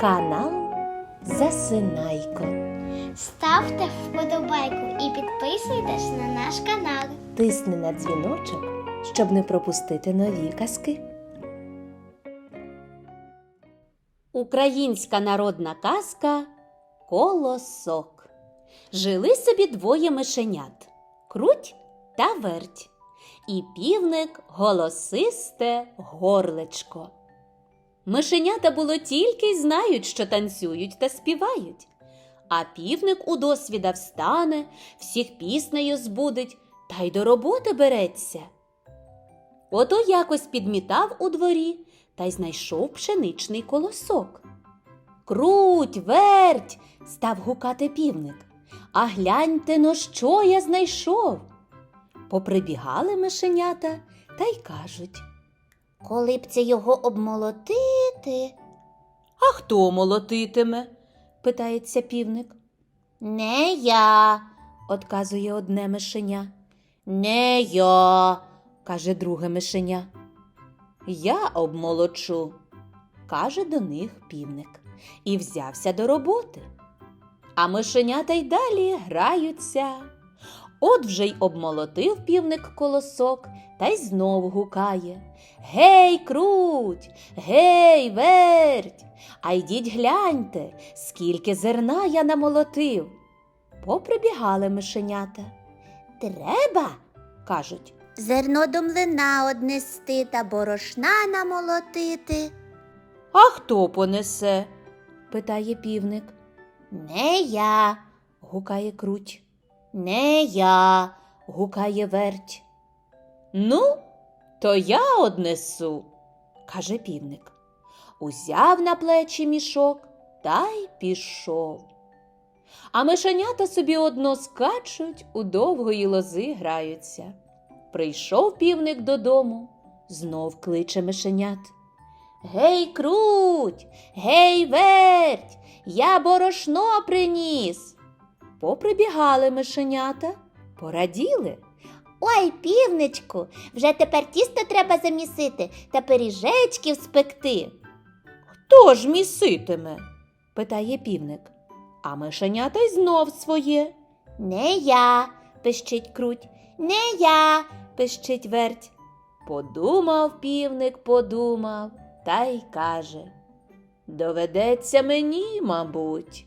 Канал Засинайко. Ставте вподобайку і підписуйтесь на наш канал. Тисни на дзвіночок, щоб не пропустити нові казки. Українська народна казка Колосок. Жили собі двоє мишенят круть та верть. І півник голосисте горлечко. Мишенята було тільки й знають, що танцюють та співають. А півник у досвіда встане, всіх піснею збудить та й до роботи береться. Ото якось підмітав у дворі та й знайшов пшеничний колосок. Круть, верть, став гукати півник. А гляньте но, що я знайшов. Поприбігали мишенята та й кажуть. Коли б це його обмолотити? А хто молотитиме? питається півник. Не я, Отказує одне мишеня. Не я, каже друге мишеня. Я обмолочу, каже до них півник, і взявся до роботи. А мишенята й далі граються. От вже й обмолотив півник колосок та й знов гукає. Гей, круть, гей, верть, а йдіть гляньте, скільки зерна я намолотив. Поприбігали мишенята. Треба Кажуть, зерно до млина однести та борошна намолотити. а хто понесе? питає півник. Не я, Гукає круть. Не я. Гукає верть. Ну, то я однесу, каже півник. Узяв на плечі мішок та й пішов. А мишенята собі одно скачуть, у довгої лози граються. Прийшов півник додому, знов кличе мишенят. Гей, круть, гей, верть, я борошно приніс. Поприбігали мишенята, пораділи. Ой, півничку, вже тепер тісто треба замісити та пиріжечків спекти. Хто ж міситиме? питає півник. А мишенята й знов своє. Не я, пищить круть, не я. Пищить верть. Подумав півник, подумав, та й каже. Доведеться мені, мабуть.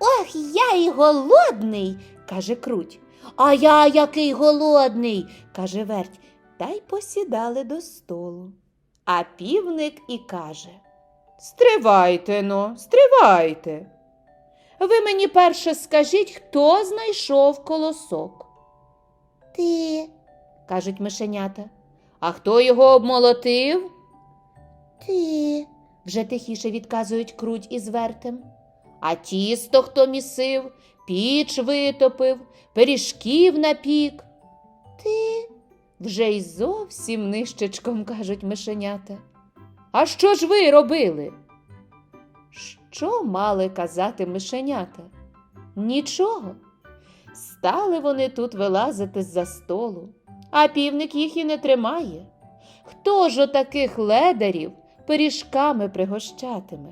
Ох, я і голодний. каже круть. А я який голодний, каже верть, та й посідали до столу. А півник і каже Стривайте но, стривайте. Ви мені перше скажіть, хто знайшов колосок, Ти, кажуть мишенята. А хто його обмолотив? ти, вже тихіше відказують круть із вертем. А тісто хто місив, піч витопив, пиріжків напік. ти. Вже й зовсім нищечком кажуть мишенята. А що ж ви робили? Що мали казати мишенята? Нічого. Стали вони тут вилазити з-за столу, а півник їх і не тримає. Хто ж отаких ледарів пиріжками пригощатиме?